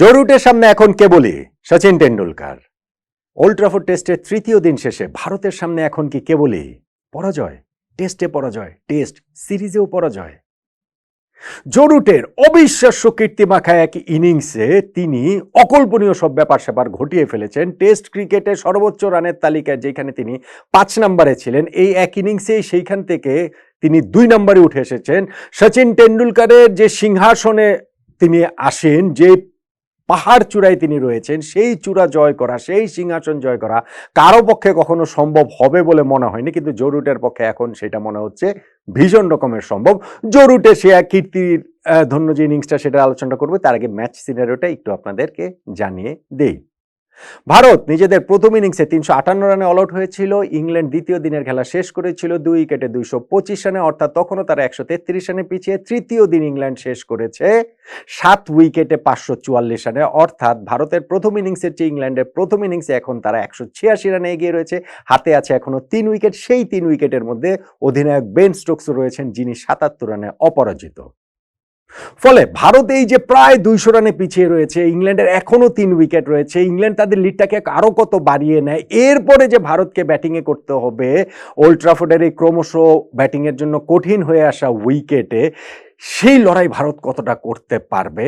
জরুটের সামনে এখন কেবলই সচিন টেন্ডুলকার ওল্ড টেস্টের তৃতীয় দিন শেষে ভারতের সামনে এখন কি কেবলই পরাজয়? টেস্টে পরাজয় টেস্ট সিরিজেও পরাজয়। জরুটের অবিশ্বাস্য কীর্তিমাখা এক ইনিংসে তিনি অকল্পনীয় সব ব্যাপার স্যাপার ঘটিয়ে ফেলেছেন। টেস্ট ক্রিকেটে সর্বোচ্চ রানের তালিকায় যেখানে তিনি পাঁচ নম্বরে ছিলেন, এই এক ইনিংসেই সেইখান থেকে তিনি দুই নম্বরে উঠে এসেছেন। সচিন টেন্ডুলকারের যে সিংহাসনে তিনি আসেন, যে পাহাড় চূড়ায় তিনি রয়েছেন, সেই চূড়া জয় করা, সেই সিংহাসন জয় করা কারও পক্ষে কখনো সম্ভব হবে বলে মনে হয়নি, কিন্তু জরুটের পক্ষে এখন সেটা মনে হচ্ছে ভীষণ রকমের সম্ভব। জরুটে সে এক কীর্তির ধন্য যে ইনিংসটা সেটা আলোচনা করবে, তার আগে ম্যাচ সিনারিওটা একটু আপনাদেরকে জানিয়ে দেই। ভারত নিজেদের প্রথম ইনিংসে তিনশো আটান্ন রানে অল আউট হয়েছিল। ইংল্যান্ড দ্বিতীয় দিনের খেলা শেষ করেছিল দুই উইকেটে দুইশো পঁচিশ রানে, অর্থাৎ তখনও তারা একশো তেত্রিশ রানে পিছিয়ে তৃতীয় দিন ইংল্যান্ড শেষ করেছে। সাত উইকেটে পাঁচশো চুয়াল্লিশ রানে, অর্থাৎ ভারতের প্রথম ইনিংসের চেয়ে ইংল্যান্ডের প্রথম ইনিংসে এখন তারা একশো ছিয়াশি রানে এগিয়ে রয়েছে। হাতে আছে এখনও তিন উইকেট, সেই তিন উইকেটের মধ্যে অধিনায়ক বেন স্টোকস রয়েছেন, যিনি সাতাত্তর রানে অপরাজিত। ফলে ভারত এই যে প্রায় দুইশো রানে পিছিয়ে রয়েছে, ইংল্যান্ডের এখনও তিন উইকেট রয়েছে, ইংল্যান্ড তাদের লিডটাকে আরও কত বাড়িয়ে নেয়, এরপরে যে ভারতকে ব্যাটিংয়ে করতে হবে ওল্ড ট্রাফোর্ডের এই ক্রমশ ব্যাটিংয়ের জন্য কঠিন হয়ে আসা উইকেটে, সেই লড়াই ভারত কতটা করতে পারবে?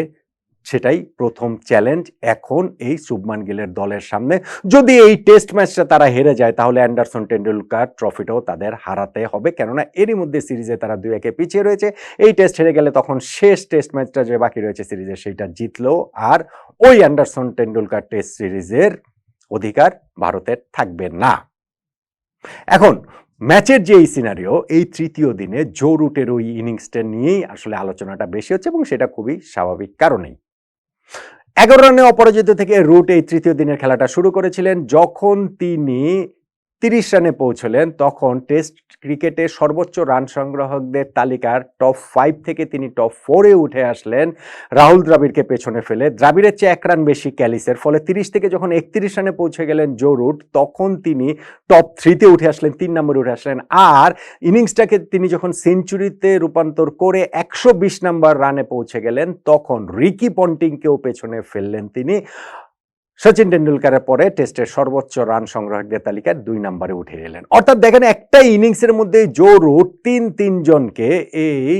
সেটাই প্রথম চ্যালেঞ্জ এখন এই শুভমান গিলের দলের সামনে। যদি এই টেস্ট ম্যাচটা তারা হেরে যায়, তাহলে অ্যান্ডারসন টেন্ডুলকার ট্রফিটাও তাদের হারাতে হবে। কেননা এরই মধ্যে সিরিজে তারা দুই একে পিছিয়ে রয়েছে। এই টেস্ট হেরে গেলে তখন শেষ টেস্ট ম্যাচটা যে বাকি রয়েছে সিরিজে, সেইটা জিতলো আর ওই অ্যান্ডারসন টেন্ডুলকার টেস্ট সিরিজের অধিকার ভারতের থাকবে না। এখন ম্যাচের যে এই সিনারিও এই তৃতীয় দিনে জো রুটের ওই ইনিংসটা নিয়েই আসলে আলোচনাটা বেশি হচ্ছে এবং সেটা খুবই স্বাভাবিক কারণেই। এগারো রানে অপরাজিত থেকে রুট এই তৃতীয় দিনের খেলাটা শুরু করেছিলেন। যখন তিনি তিরিশ রানে পৌঁছলেন, তখন টেস্ট ক্রিকেটে সর্বোচ্চ রান সংগ্রাহকদের তালিকার টপ ফাইভ থেকে তিনি টপ ফোরে উঠে আসলেন। রাহুল দ্রাবিড়কে পেছনে ফেলে দ্রাবিড়ের চেয়ে এক রান বেশি ক্যালিসের ফলে তিরিশ থেকে যখন একত্রিশ রানে পৌঁছে গেলেন জো রুট, তখন তিনি টপ থ্রিতে উঠে আসলেন, তিন নম্বরে উঠে আসলেন। আর ইনিংসটাকে তিনি যখন সেঞ্চুরিতে রূপান্তর করে একশো বিশ নম্বর রানে পৌঁছে গেলেন, তখন রিকি পন্টিংকেও পেছনে ফেললেন তিনি। সচিন টেন্ডুলকারের পরে টেস্টের সর্বোচ্চ রান সংগ্রাহকদের তালিকায় দুই নম্বরে উঠে এলেন। অর্থাৎ দেখেন, একটা ইনিংসের মধ্যে জো রুট তিন তিনজনকে এই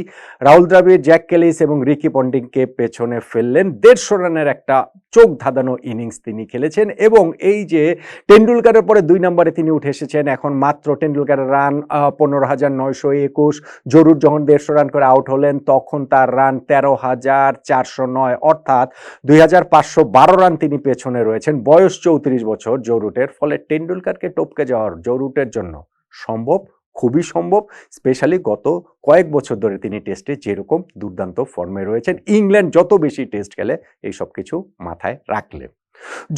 রাহুল দ্রাবিড়, জ্যাক কেলিস এবং রিকি পন্টিংকে পেছনে ফেললেন। দেড়শো রানের একটা চোখ ধাঁধানো ইনিংস তিনি খেলেছেন এবং এই যে টেন্ডুলকারের পরে দুই নম্বরে তিনি উঠে এসেছেন, এখন মাত্র টেন্ডুলকারের রান পনেরো হাজার নয়শো একুশ। জরুর যখন দেড়শো রান করে আউট হলেন, তখন তার রান তেরো হাজার চারশো নয়। অর্থাৎ দুই হাজার পাঁচশো বারো রান তিনি পেছনে রয়েছেন বয়স চৌত্রিশ বছর জরুটের ফলে টেন্ডুলকারকে টপকে যাওয়ার জরুটের জন্য সম্ভব, খুবই সম্ভব। স্পেশালি গত কয়েক বছর ধরে তিনি টেস্টে যেরকম দুর্দান্ত ফর্মে রয়েছেন, ইংল্যান্ড যত বেশি টেস্ট খেলে এই সব কিছু মাথায় রাখলে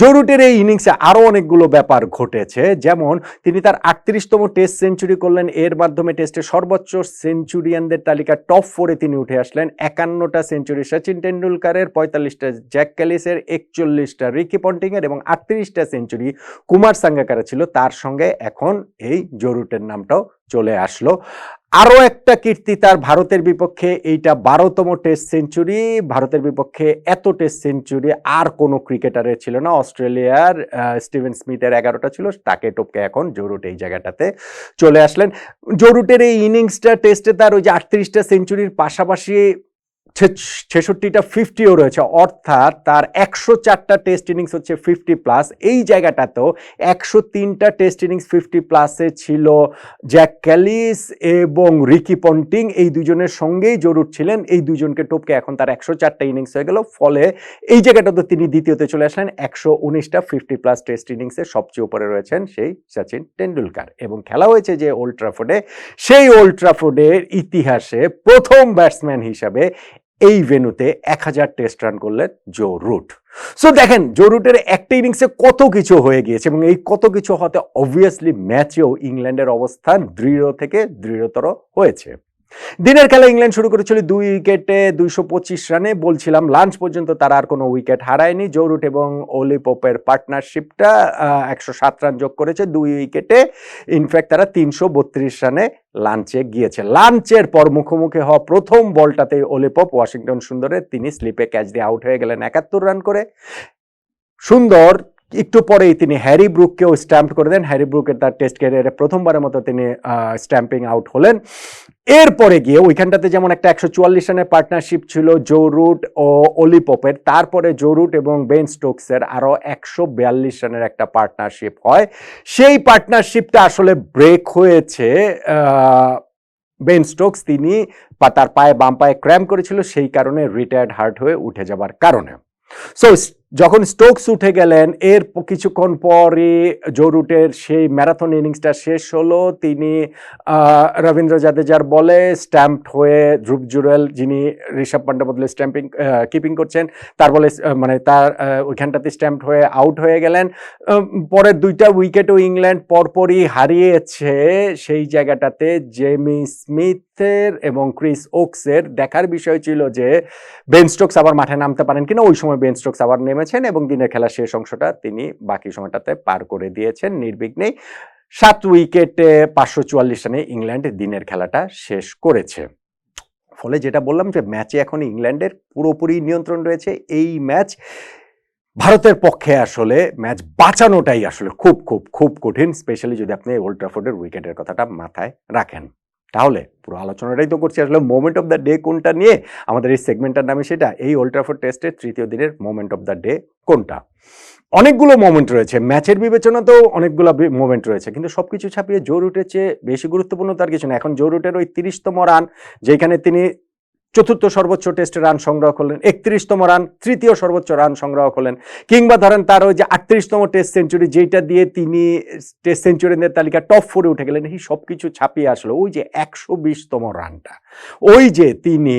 জরুটের এই ইনিংসে আরও অনেকগুলো ব্যাপার ঘটেছে। যেমন, তিনি তার আটত্রিশতম টেস্ট সেঞ্চুরি করলেন। এর মাধ্যমে টেস্টে সর্বোচ্চ সেঞ্চুরিয়ানদের তালিকা টপ ফোরে তিনি উঠে আসলেন। একান্নটা সেঞ্চুরি সচিন টেন্ডুলকারের পঁয়তাল্লিশটা জ্যাক ক্যালিসের, একচল্লিশটা রিকি পন্টিংয়ের এবং আটত্রিশটা সেঞ্চুরি কুমার সাঙ্গাকারা ছিল। তার সঙ্গে এখন এই জরুটের নামটাও চলে আসলো। আরও একটা কীর্তি তার ভারতের বিপক্ষে, এইটা বারোতম টেস্ট সেঞ্চুরি। ভারতের বিপক্ষে এত টেস্ট সেঞ্চুরি আর কোনো ক্রিকেটারের ছিল না। অস্ট্রেলিয়ার স্টিভেন স্মিথের এগারোটা ছিল। তাকে টপকে এখন জরুট এই জায়গাটাতে চলে আসলেন। জরুটের এই ইনিংসটা, টেস্টে তার ওই যে আটত্রিশটা সেঞ্চুরির পাশাপাশি ছেষট্টিটা ফিফটিও রয়েছে। অর্থাৎ তার একশো চারটা টেস্ট ইনিংস হচ্ছে ফিফটি প্লাস এই জায়গাটাতেও একশো তিনটা টেস্ট ইনিংস ফিফটি প্লাসে ছিল জ্যাক ক্যালিস এবং রিকি পন্টিং। এই দুজনের সঙ্গেই জরুর ছিলেন। এই দুজনকে টপকে এখন তার একশো চারটা ইনিংস হয়ে গেল। ফলে এই জায়গাটাতে তিনি দ্বিতীয়তে চলে আসলেন। একশো উনিশটা ফিফটি প্লাস টেস্ট ইনিংসে সবচেয়ে উপরে রয়েছেন সেই সচিন টেন্ডুলকার এবং খেলা হয়েছে যে ওল্ড ট্রাফোর্ডে সেই ওল্ড ট্রাফোর্ডের ইতিহাসে প্রথম ব্যাটসম্যান হিসাবে এই ভেনুতে এক হাজার টেস্ট রান করলেন জো রুট সো দেখেন জো রুটের একটা ইনিংসে কত কিছু হয়ে গিয়েছে এবং এই কত কিছু হতে অবভিয়াসলি ম্যাচেও ইংল্যান্ডের অবস্থান দৃঢ় থেকে দৃঢ়তর হয়েছে। দিনের খেলা ইংল্যান্ড শুরু করেছিল দুই উইকেটে দুইশো পঁচিশ রানে। বলছিলাম, লাঞ্চ পর্যন্ত তারা আর কোনো উইকেট হারায়নি। জৌরুট এবং ওলি পোপের পার্টনারশিপটা একশো সাত রান যোগ করেছে দুই উইকেটে। ইনফ্যাক্ট তারা তিনশো বত্রিশ রানে লাঞ্চে গিয়েছে। লাঞ্চের পর মুখোমুখি হওয়া প্রথম বলটাতে ওলিপপ ওয়াশিংটন সুন্দরের তিনি স্লিপে ক্যাচ দিয়ে আউট হয়ে গেলেন একাত্তর রান করে। সুন্দর, একটু পরেই তিনি হ্যারি ব্রুককেও স্ট্যাম্প করে দেন। হ্যারি ব্রুকের তার টেস্ট ক্যারিয়ারে প্রথমবারের মতো তিনি স্ট্যাম্পিং আউট হলেন। এরপরে গিয়ে ওইখানটাতে যেমন একটা একশো চুয়াল্লিশ রানের পার্টনারশিপ ছিল, জো রুট ও অলিপপের। তারপরে জো রুট এবং বেন স্টোকসের আরও একশো বিয়াল্লিশ রানের একটা পার্টনারশিপ হয়। সেই পার্টনারশিপটা আসলে ব্রেক হয়েছে বেন স্টোকস। তিনি তার পায়ে বাম পায়ে ক্র্যাম করেছিল, সেই কারণে রিটায়ার্ড হার্ট হয়ে উঠে যাবার কারণে। সো যখন স্টোকস উঠে গেলেন, এর কিছুক্ষণ পরে জোরুটের সেই ম্যারাথন ইনিংসটা শেষ হলো। তিনি রবীন্দ্র জাদেজার বলে স্ট্যাম্পড হয়ে ধ্রুব জুরেল, যিনি ঋষভ পান্ডা বদলে স্ট্যাম্পিং কিপিং করছেন, তার বলে মানে তার ওইখানটাতে স্ট্যাম্পড হয়ে আউট হয়ে গেলেন। পরের দুইটা উইকেটও ইংল্যান্ড পরপরই হারিয়েছে সেই জায়গাটাতে। জেমি স্মিথের এবং ক্রিস ওকসের দেখার বিষয় ছিল যে বেন স্টোকস আবার মাঠে নামতে পারেন কিনা। ওই সময় বেন স্টোকস আবার নেমেছেন এবং দিনের খেলার শেষ অংশটা তিনি বাকি সময়টাতে পার করে দিয়েছেন নির্বিঘ্নেই সাত উইকেটে পাঁচশো চুয়াল্লিশ রানে ইংল্যান্ড দিনের খেলাটা শেষ করেছে। ফলে যেটা বললাম যে ম্যাচে এখন ইংল্যান্ডের পুরোপুরি নিয়ন্ত্রণ রয়েছে। এই ম্যাচ ভারতের পক্ষে আসলে ম্যাচ বাঁচানোটাই আসলে খুব খুব খুব কঠিন, স্পেশালি যদি আপনি ওল্ড ট্রাফোর্ডের উইকেটের কথাটা মাথায় রাখেন। তাহলে পুরো আলোচনাটাই তো করছি। আসলে মোমেন্ট অফ দ্য ডে কোনটা নিয়ে? আমাদের এই সেগমেন্টটার নামে সেটা, এই ওল্ট্রাফোর টেস্টের তৃতীয় দিনের মোমেন্ট অফ দ্য ডে কোনটা? অনেকগুলো মোমেন্ট রয়েছে। ম্যাচের বিবেচনাতেও অনেকগুলো মোমেন্ট রয়েছে। কিন্তু সব কিছু ছাপিয়ে জো রুটের চেয়ে বেশি গুরুত্বপূর্ণ তার কিছু না। এখন জো রুটের ওই তিরিশতম রান যেখানে তিনি চতুর্থ সর্বোচ্চ টেস্টে রান সংগ্রহ করলেন, একত্রিশতম রান তৃতীয় সর্বোচ্চ রান সংগ্রহ করলেন। কিংবা ধরেন তার ওই যে আটত্রিশতম টেস্ট সেঞ্চুরি যেটা দিয়ে তিনি টেস্ট সেঞ্চুরিদের তালিকা টপ ফোরে উঠে গেলেন, এই সব কিছু ছাপিয়ে আসলো। ওই যে একশো বিশতম রানটা ওই যে তিনি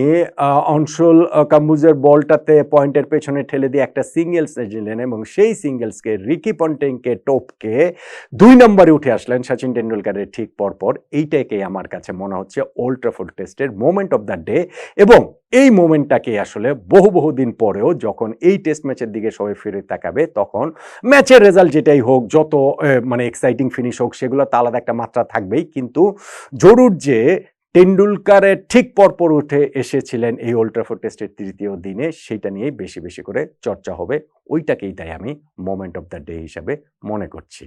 অনসুল কাম্বুজের বলটাতে পয়েন্টের পেছনে ঠেলে দিয়ে একটা সিঙ্গেলস নিলেন এবং সেই সিঙ্গেলসকে রিকি পন্টিংকে টপকে দুই নম্বরে উঠে আসলেন সচিন টেন্ডুলকারের ঠিক পরপর। এইটাকেই আমার কাছে মনে হচ্ছে ওল্ড ট্রাফোর্ড টেস্টের মোমেন্ট অফ দ্য ডে এবং এই মোমেন্টটাকে আসলে বহু বহু দিন পরেও যখন এই টেস্ট ম্যাচের দিকে সবাই ফিরে তাকাবে, তখন ম্যাচের রেজাল্ট যেটাই হোক, যত মানে এক্সাইটিং ফিনিশ হোক সেগুলো তো আলাদা একটা মাত্রা থাকবেই। কিন্তু জরুর যে টেন্ডুলকারের ঠিক পরপর উঠে এসেছিলেন এই ওল্ড ট্রাফোর্ড টেস্টের তৃতীয় দিনে সেইটা নিয়েই বেশি বেশি করে চর্চা হবে। ওইটাকেই তাই আমি মোমেন্ট অফ দ্য ডে হিসাবে মনে করছি।